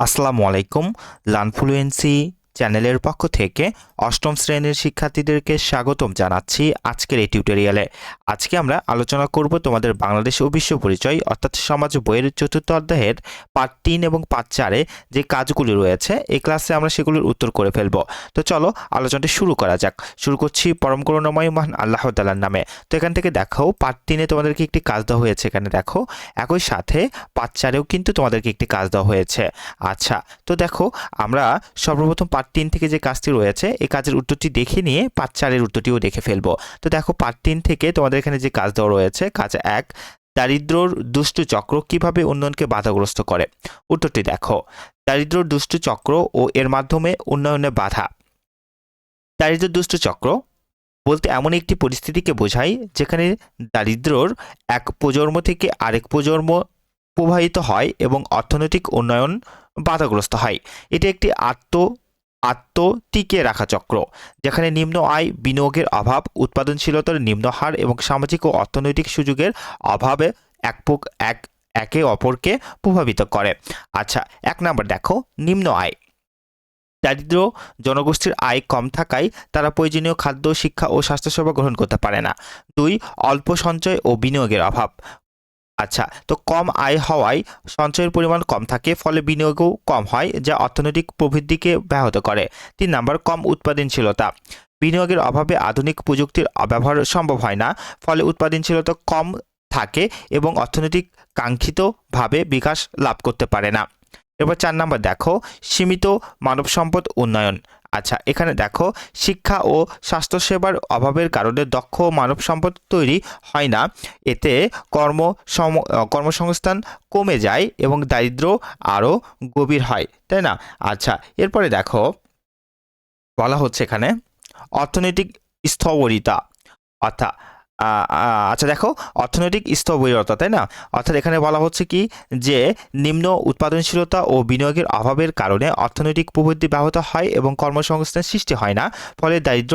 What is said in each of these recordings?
আসসালামু আলাইকুম লানফ্লুয়েন্সি চ্যানেলের পক্ষ থেকে অষ্টম শ্রেণির শিক্ষার্থীদেরকে স্বাগতম জানাচ্ছি আজকের এই টিউটোরিয়ালে। আজকে আমরা আলোচনা করব তোমাদের বাংলাদেশ ও বিশ্ব পরিচয়, অর্থাৎ সমাজ বইয়ের চতুর্থ অধ্যায়ের পার্ট তিন এবং পার্ট চারে যে কাজগুলি রয়েছে, এই ক্লাসে আমরা সেগুলির উত্তর করে ফেলব। তো চলো আলোচনাটি শুরু করা যাক। শুরু করছি পরম করুণাময় মহান আল্লাহ তালার নামে। তো এখান থেকে দেখো পার্ট তিনে তোমাদেরকে একটি কাজ দেওয়া হয়েছে এখানে দেখো। একই সাথে পার্ট চারেও কিন্তু তোমাদেরকে একটি কাজ দেওয়া হয়েছে। আচ্ছা তো দেখো আমরা সর্বপ্রথম পার্ট তিন থেকে যে কাজটি রয়েছে, এই কাজের উত্তরটি দেখে নিয়ে পার্ট চারের উত্তরটিও দেখে ফেলব। তো দেখো পার্ট তিন থেকে তোমাদের এখানে যে কাজ দেওয়া রয়েছে, কাজ এক দারিদ্রর দুষ্টু চক্র কীভাবে উন্নয়নকে বাধাগ্রস্ত করে? উত্তরটি দেখো দারিদ্রর দুষ্টু চক্র ও এর মাধ্যমে উন্নয়নে বাধা। দারিদ্র দুষ্টু চক্র বলতে এমন একটি পরিস্থিতিকে বোঝায় যেখানে দারিদ্রর এক প্রজন্ম থেকে আরেক প্রজন্ম প্রবাহিত হয় এবং অর্থনৈতিক উন্নয়ন বাধাগ্রস্ত হয়। এটি একটি আত্ম আত্ম টিকে রাখা চক্র, যেখানে নিম্ন আয়, বিনিয়োগের অভাব, উৎপাদনশীলতার নিম্ন হার এবং সামাজিক ও অর্থনৈতিক সুযোগের অভাবে এক এক, একে অপরকে প্রভাবিত করে। আচ্ছা এক নাম্বার দেখো, নিম্ন আয়। দারিদ্র জনগোষ্ঠীর আয় কম থাকায় তারা প্রয়োজনীয় খাদ্য, শিক্ষা ও স্বাস্থ্যসেবা গ্রহণ করতে পারে না। দুই, অল্প সঞ্চয় ও বিনিয়োগের অভাব। আচ্ছা তো কম আয় হওয়ায় সঞ্চয়ের পরিমাণ কম থাকে, ফলে বিনিয়োগও কম হয়, যা অর্থনৈতিক প্রবৃদ্ধিকে ব্যাহত করে। তিন নাম্বার, কম উৎপাদনশীলতা। বিনিয়োগের অভাবে আধুনিক প্রযুক্তির ব্যবহার সম্ভব হয় না, ফলে উৎপাদনশীলতা কম থাকে এবং অর্থনৈতিক কাঙ্ক্ষিতভাবে বিকাশ লাভ করতে পারে না। এবার চার নাম্বার, দেখো, সীমিত মানব সম্পদ উন্নয়ন। আচ্ছা এখানে দেখো, শিক্ষা ও স্বাস্থ্যসেবার অভাবের কারণে দক্ষ মানব সম্পদ তৈরি হয় না। এতে কর্ম কর্মসংস্থান কমে যায় এবং দারিদ্র আরও গভীর হয়, তাই না? আচ্ছা এরপরে দেখো, বলা হচ্ছে এখানে অর্থনৈতিক স্থবরিতা। অর্থাৎ আচ্ছা দেখো, অর্থনৈতিক স্থবিরতা, তাই না? অর্থাৎ এখানে বলা হচ্ছে কি? যে নিম্ন উৎপাদনশীলতা ও বিনিয়োগের অভাবের কারণে অর্থনৈতিক প্রবৃদ্ধি ব্যাহত হয় এবং কর্মসংস্থান সৃষ্টি হয় না, ফলে দারিদ্র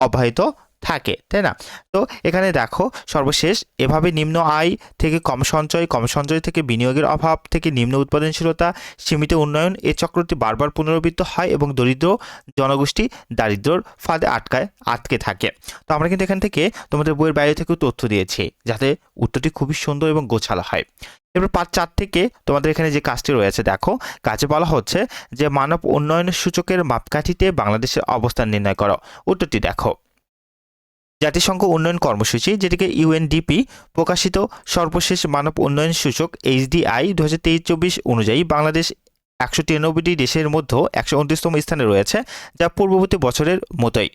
অব্যাহত থাকে, তাই না? তো এখানে দেখো, সর্বশেষ, এভাবে নিম্ন আয় থেকে কম সঞ্চয় কম সঞ্চয় থেকে বিনিয়োগের অভাব থেকে নিম্ন উৎপাদনশীলতা, সীমিত উন্নয়ন, এ চক্রটি বারবার পুনরাবৃত্ত হয় এবং দরিদ্র জনগোষ্ঠী দারিদ্র্যর ফাঁদে আটকায়, আটকে থাকে। তো আমরা কিন্তু এখান থেকে তোমাদের বইয়ের বাইরে থেকেও তথ্য দিয়েছি, যাতে উত্তরটি খুবই সুন্দর এবং গোছালো হয়। এবার পাঁচ চার থেকে তোমাদের এখানে যে কাজটি রয়েছে, দেখো, কাজে বলা হচ্ছে যে মানব উন্নয়ন সূচকের মাপকাঠিতে বাংলাদেশের অবস্থান নির্ণয় করো। উত্তরটি দেখো। জাতিসংঘ উন্নয়ন কর্মসূচি, যেটিকে ইউএনডিপি প্রকাশিত সর্বশেষ মানব উন্নয়ন সূচক, এইচডিআই দু হাজার তেইশ চব্বিশ অনুযায়ী বাংলাদেশ একশো তিরানব্বইটি দেশের মধ্যে একশো উনত্রিশতম স্থানে রয়েছে, যা পূর্ববর্তী বছরের মতোই।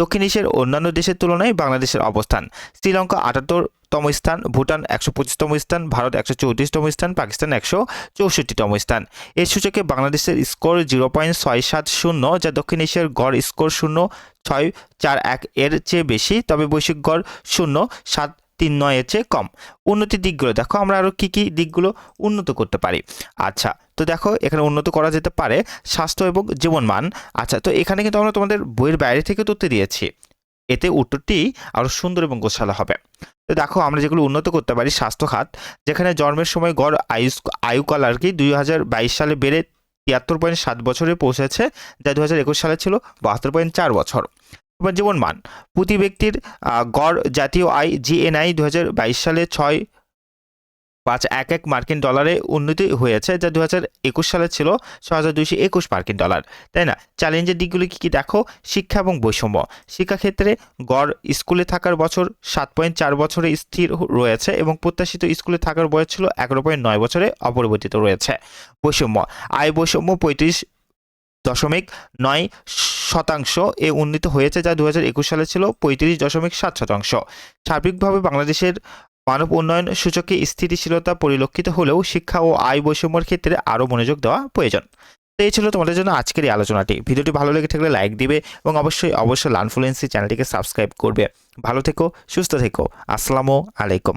দক্ষিণ এশিয়ার অন্যান্য দেশের তুলনায় বাংলাদেশের অবস্থান, শ্রীলঙ্কা আটাত্তরতম স্থান, ভুটান একশো পঁচিশতম স্থান, ভারত একশো চৌত্রিশতম স্থান, পাকিস্তান একশো চৌষট্টিতম স্থান। এর সূচকে বাংলাদেশের স্কোর জিরো পয়েন্ট ছয় সাত শূন্য, যা দক্ষিণ এশিয়ার গড় স্কোর শূন্য ছয় চার এক এর চেয়ে বেশি, তবে বৈশ্বিক গড় শূন্য সাত তিন নয় এর চেয়ে কম। উন্নতির দিকগুলো, দেখো আমরা আরও কী কী দিকগুলো উন্নত করতে পারি। আচ্ছা তো দেখো এখানে উন্নত করা যেতে পারে স্বাস্থ্য এবং জীবনমান আচ্ছা তো এখানে কিন্তু আমরা তোমাদের বইয়ের বাইরে থেকে তথ্য দিয়েছি। এতে উত্তরটি আরও সুন্দর এবং গোছালো হবে। তো দেখো আমরা যেগুলো উন্নত করতে পারি স্বাস্থ্য খাত, যেখানে জন্মের সময় গড় আয়ুষ আয়ুকাল আর কি দুই হাজার বাইশ সালে বেড়ে তিয়াত্তর পয়েন্ট সাত বছরে পৌঁছেছে, যা দু হাজার একুশ সালে ছিল বাহাত্তর পয়েন্ট চার বছর। এবার জীবন মান, প্রতি ব্যক্তির গড় জাতীয় আয় জিএনআই দু হাজার বাইশ সালে ছয় পাঁচ এক এক মার্কিন ডলারে উন্নতি হয়েছে, যা দু হাজার একুশ সালে ছিল ছ হাজার দুইশো একুশ মার্কিন ডলার। তাই না? চ্যালেঞ্জের দিকগুলি কী কী দেখো? শিক্ষা এবং বৈষম্য। শিক্ষাক্ষেত্রে গড় স্কুলে থাকার বছর সাত পয়েন্ট চার বছরে স্থির রয়েছে এবং প্রত্যাশিত স্কুলে থাকার বয়স ছিল এগারো পয়েন্ট নয় বছরে অপরিবর্তিত রয়েছে। বৈষম্য। আয় বৈষম্য পঁয়ত্রিশ দশমিক নয় শতাংশ এ উন্নীত হয়েছে, যা দু হাজার একুশ সালে ছিল পঁয়ত্রিশ দশমিক সাত শতাংশ। সার্বিকভাবে বাংলাদেশের মানব উন্নয়ন সূচকে স্থিতিশীলতা পরিলক্ষিত হলেও শিক্ষা ও আয় বৈষম্যের ক্ষেত্রে আরও মনোযোগ দেওয়া প্রয়োজন। তো এই ছিল তোমাদের জন্য আজকের এই আলোচনাটি। ভিডিওটি ভালো লেগে থাকলে লাইক দিবে এবং অবশ্যই অবশ্যই লানফ্লুয়েন্সি চ্যানেলটিকে সাবস্ক্রাইব করবে। ভালো থেকো, সুস্থ থেকো। আসসালামু আলাইকুম।